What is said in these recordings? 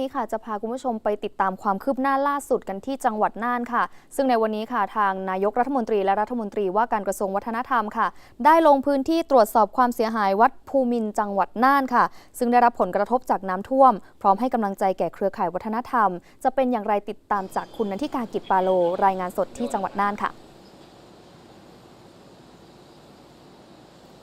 นี้ค่ะจะพาคุณผู้ชมไปติดตามความคืบหน้าล่าสุดกันที่จังหวัดน่านค่ะ ซึ่งในวันนี้ค่ะทางนายกรัฐมนตรีและรัฐมนตรีว่าการกระทรวงวัฒนธรรมค่ะ ได้ลงพื้นที่ตรวจสอบความเสียหายวัดภูมินจังหวัดน่านค่ะ ซึ่งได้รับผลกระทบจากน้ำท่วม พร้อมให้กำลังใจแก่เครือข่ายวัฒนธรรม จะเป็นอย่างไรติดตามจากคุณนันทิกากิจปาโล รายงานสดที่จังหวัดน่านค่ะ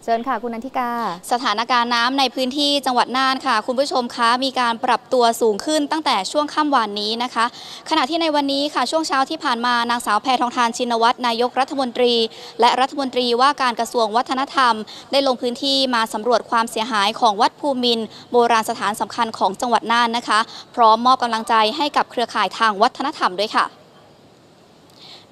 ชิญค่ะคุณนันทิกา สถานการณ์น้ำในพื้นที่จังหวัดน่านค่ะ คุณผู้ชมคะมีการปรับตัวสูงขึ้นตั้งแต่ช่วงค่ำวานนี้นะคะ ขณะที่ในวันนี้ค่ะช่วงเช้าที่ผ่านมานางสาวแพทองทานชินวัตรนายกรัฐมนตรี และรัฐมนตรีว่าการกระทรวงวัฒนธรรม ได้ลงพื้นที่มาสำรวจความเสียหายของวัดภูมินโบราณสถานสำคัญของจังหวัดน่านนะคะ พร้อมมอบกำลังใจให้กับเครือข่ายทางวัฒนธรรมด้วยค่ะ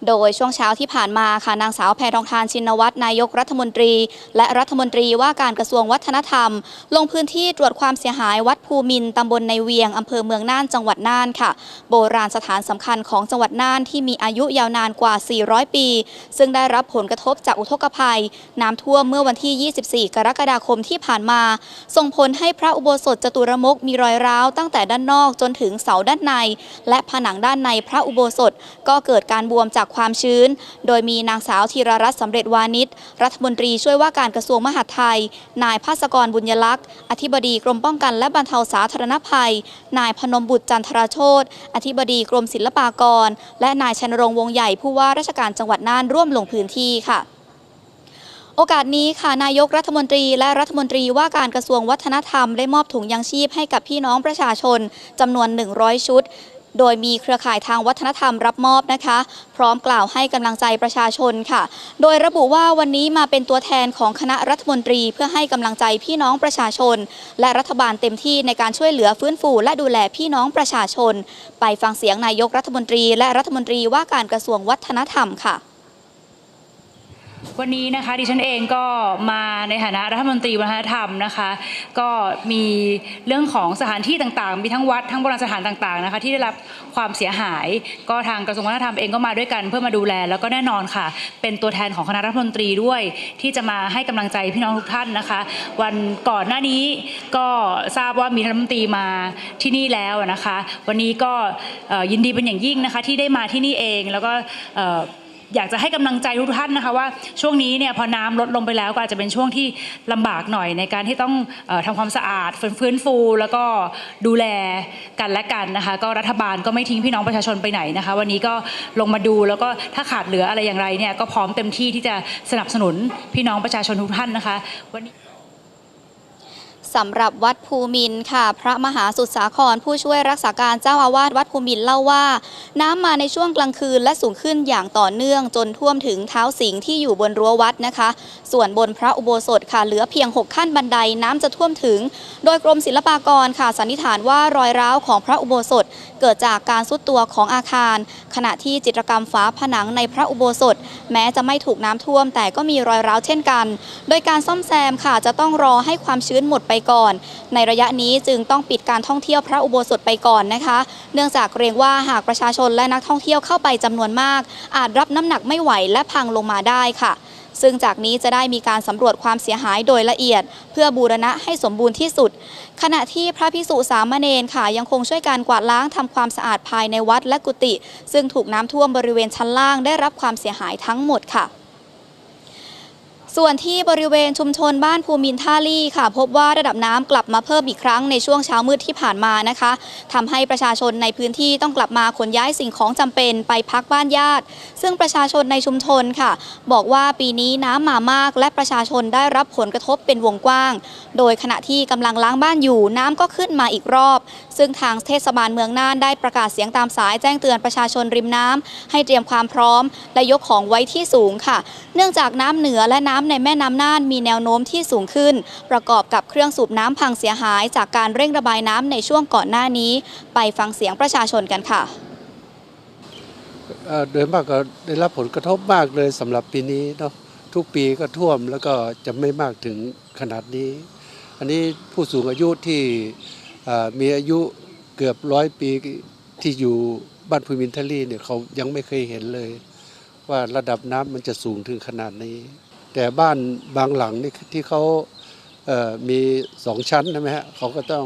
โดยช่วงเช้าที่ผ่านมาค่ะนางสาวแพทองทานชินวัตรนายกรัฐมนตรี และรัฐมนตรีว่าการกระทรวงวัฒนธรรม ลงพื้นที่ตรวจความเสียหายวัดภูมินต์ตำบลในเวียงอำเภอเมืองน่านจังหวัดน่านค่ะ โบราณสถานสำคัญของจังหวัดน่านที่มีอายุยาวนานกว่า 400 ปี ซึ่งได้รับผลกระทบจากอุทกภัย น้ำท่วมเมื่อวันที่ 24 กรกฎาคมที่ผ่านมา ส่งผลให้พระอุโบสถจตุรมกมีรอยร้าวตั้งแต่ด้านนอกจนถึงเสาด้านใน และผนังด้านในพระอุโบสถก็เกิดการบวมจากความชื้น โดยมีนางสาวธีรรัตน์สำเร็จวานิชรัฐมนตรีช่วยว่าการกระทรวงมหาดไทย นายภาสกรบุญยลักษ์ อธิบดีกรมป้องกันและบรรเทาสาธารณภัย นายพนมบุตรจันทราโชตอธิบดีกรมศิลปากร และนายชนรงค์วงใหญ่ผู้ว่าราชการจังหวัดน่านร่วมลงพื้นที่ค่ะโอกาสนี้ค่ะนายกรัฐมนตรีและรัฐมนตรีว่าการกระทรวงวัฒนธรรมได้มอบถุงยังชีพให้กับพี่น้องประชาชนจำนวน 100 ชุด โดยมีเครือข่ายทางวัฒนธรรมรับมอบนะคะ พร้อมกล่าวให้กำลังใจประชาชนค่ะ โดยระบุว่าวันนี้มาเป็นตัวแทนของคณะรัฐมนตรีเพื่อให้กำลังใจพี่น้องประชาชน และรัฐบาลเต็มที่ในการช่วยเหลือฟื้นฟูและดูแลพี่น้องประชาชน ไปฟังเสียงนายกรัฐมนตรี และรัฐมนตรีว่าการกระทรวงวัฒนธรรมค่ะ วันนี้นะคะดิฉันเองก็มาในฐานะรัฐมนตรีวัฒนธรรมนะคะ ก็มีเรื่องของสถานที่ต่างๆ มีทั้งวัดทั้งโบราณสถานต่างๆนะคะที่ได้รับความเสียหาย ก็ทางกระทรวงวัฒนธรรมเองก็มาด้วยกันเพื่อมาดูแล แล้วก็แน่นอนค่ะ เป็นตัวแทนของคณะรัฐมนตรีด้วย ที่จะมาให้กำลังใจพี่น้องทุกท่านนะคะ วันก่อนหน้านี้ก็ทราบว่ามีรัฐมนตรีมาที่นี่แล้วนะคะ วันนี้ก็ยินดีเป็นอย่างยิ่งนะคะที่ได้มาที่นี่เองแล้วก็ อยากจะให้กำลังใจทุกท่านนะคะว่าช่วงนี้เนี่ยพอน้ำลดลงไปแล้วก็อาจจะเป็นช่วงที่ลำบากหน่อยในการที่ต้องออทำความสะอาดฟื้นฟื้นฟู แล้วก็ดูแลกันและกันนะคะ ก็รัฐบาลก็ไม่ทิ้งพี่น้องประชาชนไปไหนนะคะ วันนี้ก็ลงมาดูแล้วก็ถ้าขาดเหลืออะไรอย่างไรเนี่ยก็พร้อมเต็มที่ที่จะสนับสนุนพี่น้องประชาชนทุกท่านนะคะ วันนี้ สำหรับวัดภูมินค่ะ พระมหาสุดสาครผู้ช่วยรักษาการเจ้าอาวาสวัดภูมินเล่าว่า น้ำมาในช่วงกลางคืนและสูงขึ้นอย่างต่อเนื่องจนท่วมถึงเท้าสิงที่อยู่บนรั้ววัดนะคะ ส่วนบนพระอุโบสถค่ะเหลือเพียง 6 ขั้นบันไดน้ำจะท่วมถึง โดยกรมศิลปากรค่ะสันนิษฐานว่ารอยร้าวของพระอุโบสถ เกิดจากการสุดตัวของอาคาร ขณะที่จิตรกรรมฝาผนังในพระอุโบสถ แม้จะไม่ถูกน้ำท่วม แต่ก็มีรอยร้าวเช่นกัน โดยการซ่อมแซมค่ะจะต้องรอให้ความชื้นหมดไปก่อน ในระยะนี้จึงต้องปิดการท่องเที่ยวพระอุโบสถไปก่อนนะคะ เนื่องจากเกรงว่าหากประชาชนและนักท่องเที่ยวเข้าไปจำนวนมาก อาจรับน้ำหนักไม่ไหวและพังลงมาได้ค่ะ ซึ่งจากนี้จะได้มีการสำรวจความเสียหายโดยละเอียด เพื่อบูรณะให้สมบูรณ์ที่สุด ขณะที่พระพิสุสามเณรค่ะยังคงช่วยการกวาดล้างทำความสะอาดภายในวัดและกุฏิซึ่งถูกน้ำท่วมบริเวณชั้นล่างได้รับความเสียหายทั้งหมดค่ะ ส่วนที่บริเวณชุมชนบ้านภูมินท่าลี่ค่ะ พบว่าระดับน้ำกลับมาเพิ่มอีกครั้งในช่วงเช้ามืดที่ผ่านมานะคะทำให้ประชาชนในพื้นที่ต้องกลับมาขนย้ายสิ่งของจำเป็นไปพักบ้านญาติ ซึ่งประชาชนในชุมชนค่ะ บอกว่าปีนี้น้ำมามาก และประชาชนได้รับผลกระทบเป็นวงกว้าง โดยขณะที่กำลังล้างบ้านอยู่น้ำก็ขึ้นมาอีกรอบ ซึ่งทางเทศบาลเมืองน่านได้ประกาศเสียงตามสายแจ้งเตือนประชาชนริมน้ำให้เตรียมความพร้อม และยกของไว้ที่สูงค่ะ เนื่องจากน้ำเหนือและน้ำในแม่น้ำน่านมีแนวโน้มที่สูงขึ้น ประกอบกับเครื่องสูบน้ำพังเสียหาย จากการเร่งระบายน้ำในช่วงก่อนหน้านี้ ไปฟังเสียงประชาชนกันค่ะโดยมากก็ได้รับผลกระทบมากเลยสำหรับปีนี้เนาะทุกปีก็ท่วมแล้วก็จะไม่มากถึงขนาดนี้ อันนี้ผู้สูงอายุที่มีอายุเกือบร้อยปีที่อยู่บ้านภูมินทรีเนี่ยเขายังไม่เคยเห็นเลย ว่าระดับน้ำมันจะสูงถึงขนาดนี้ แต่บ้านบางหลังนี่ที่เขาเมีสองชั้นใช่ไหมฮะเขาก็ต้อง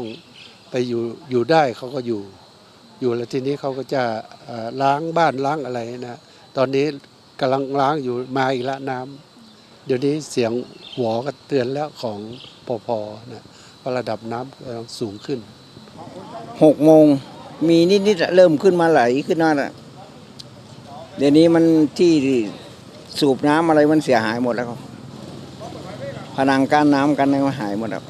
ไปอยู่อยู่ได้เขาก็อยู่ อยู่แล้วทีนี้เขาก็จะล้างบ้านล้างอะไรนะตอนนี้กำลังล้างอยู่มาอีกล้วน้ำเดี๋ยวนี้เสียงหัวก็เตือนแล้วของปอพนะว่าระดับน้ำกำลังสูงขึ้นหกโมงมีนิดๆเริ่มขึ้นมาไหลขึ้นมาละเดี๋ยวนี้มันที่ สูบน้ำอะไรมันเสียหายหมดแล้วครับผนังกั้นน้ำกันอะไรมันหายหมดแล้ว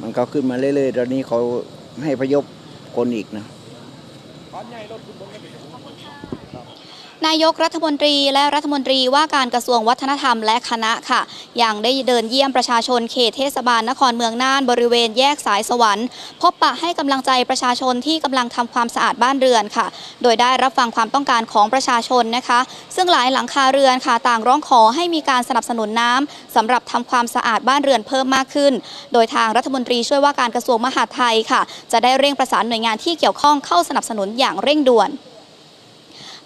มันก็ขึ้นมาเรื่อยๆตอนนี้เขาให้พยพคนอีกนะ นายกรัฐมนตรีและรัฐมนตรีว่าการกระทรวงวัฒนธรรมและคณะค่ะ ยังได้เดินเยี่ยมประชาชนเขตเทศบาลนครเมืองน่านบริเวณแยกสายสวรรค์ พบปะให้กำลังใจประชาชนที่กำลังทำความสะอาดบ้านเรือนค่ะ โดยได้รับฟังความต้องการของประชาชนนะคะ ซึ่งหลายหลังคาเรือนค่ะ ต่างร้องขอให้มีการสนับสนุนน้ำสำหรับทำความสะอาดบ้านเรือนเพิ่มมากขึ้น โดยทางรัฐมนตรีช่วยว่าการกระทรวงมหาดไทยค่ะ จะได้เร่งประสานหน่วยงานที่เกี่ยวข้องเข้าสนับสนุนอย่างเร่งด่วน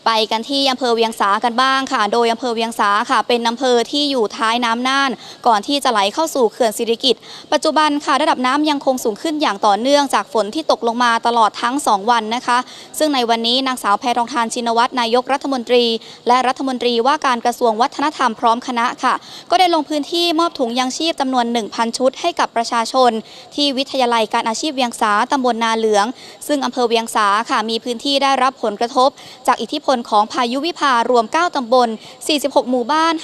ไปกันที่อำเภอเวียงสากันบ้างค่ะ โดยอำเภอเวียงสาค่ะ เป็นอำเภอที่อยู่ท้ายน้ำน่าน ก่อนที่จะไหลเข้าสู่เขื่อนสิริกิตปัจจุบันค่ะระดับน้ำยังคงสูงขึ้นอย่างต่อเนื่องจากฝนที่ตกลงมาตลอดทั้ง 2 วันนะคะ ซึ่งในวันนี้นางสาวแพทองทานชินวัตรนายกรัฐมนตรี และรัฐมนตรีว่าการกระทรวงวัฒนธรรมพร้อมคณะค่ะ ก็ได้ลงพื้นที่มอบถุงยางชีพจำนวน 1,000 ชุด ให้กับประชาชน ที่วิทยาลัยการอาชีพเวียงสาตำบลนาเหลือง ซึ่งอำเภอเวียงสาค่ะมีพื้นที่ได้รับผลกระทบ จากอิทธิพลของพายุวิภารวม 9 ตำบล 46 หมู่บ้าน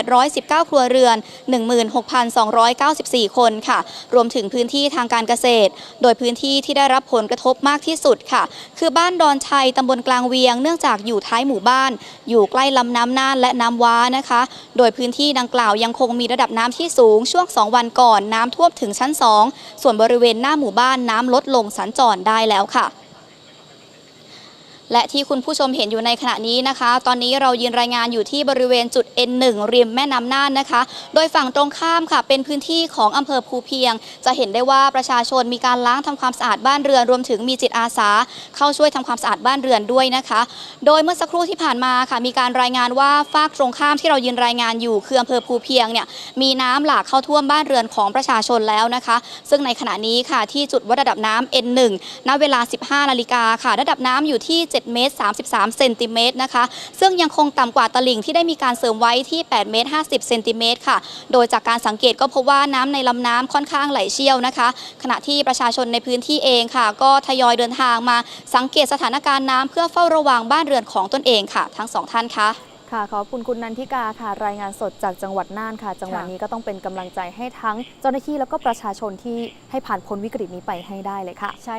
5,819 ครัวเรือน 16,294 คนค่ะ รวมถึงพื้นที่ทางการเกษตร โดยพื้นที่ที่ได้รับผลกระทบมากที่สุดค่ะ คือบ้านดอนชัยตำบลกลางเวียง เนื่องจากอยู่ท้ายหมู่บ้าน อยู่ใกล้ลำน้ำน่านและน้ำว้านะคะ โดยพื้นที่ดังกล่าวยังคงมีระดับน้ำที่สูงช่วง 2 วันก่อนน้ำท่วมถึงชั้น 2 ส่วนบริเวณหน้าหมู่บ้านน้ำลดลงสัญจรได้แล้วค่ะ และที่คุณผู้ชมเห็นอยู่ในขณะนี้นะคะ ตอนนี้เรายืนรายงานอยู่ที่บริเวณจุด N1 ริมแม่น้ำน่านนะคะ โดยฝั่งตรงข้ามค่ะ เป็นพื้นที่ของอำเภอภูเพียง จะเห็นได้ว่าประชาชนมีการล้างทำความสะอาดบ้านเรือนรวมถึงมีจิตอาสา เข้าช่วยทำความสะอาดบ้านเรือนด้วยนะคะ โดยเมื่อสักครู่ที่ผ่านมาค่ะ มีการรายงานว่าฝากตรงข้ามที่เรายืนรายงานอยู่คืออำเภอภูเพียงเนี่ยมีน้ำหลากเข้าท่วมบ้านเรือนของประชาชนแล้วนะคะ ซึ่งในขณะนี้ค่ะที่จุดวัดระดับน้ำ N1 ณเวลา 15นาฬิกาค่ะ ระดับน้ำอยู่ที่7 เมตร 33 เซนติเมตรนะคะ ซึ่งยังคงต่ำกว่าตลิ่งที่ได้มีการเสริมไว้ที่ 8 เมตร 50 เซนติเมตรค่ะ โดยจากการสังเกตก็พบว่าน้ำในลำน้ำค่อนข้างไหลเชี่ยวนะคะ ขณะที่ประชาชนในพื้นที่เองค่ะ ก็ทยอยเดินทางมาสังเกตสถานการณ์น้ำเพื่อเฝ้าระวังบ้านเรือนของตนเองค่ะ ทั้งสองท่านคะค่ะขอบคุณคุณนันทิกาค่ะ รายงานสดจากจังหวัดน่านค่ะ จังหวัดนี้ก็ต้องเป็นกำลังใจให้ทั้งเจ้าหน้าที่แล้วก็ประชาชนที่ให้ผ่านพ้นวิกฤตนี้ไปให้ได้เลยค่ะใช่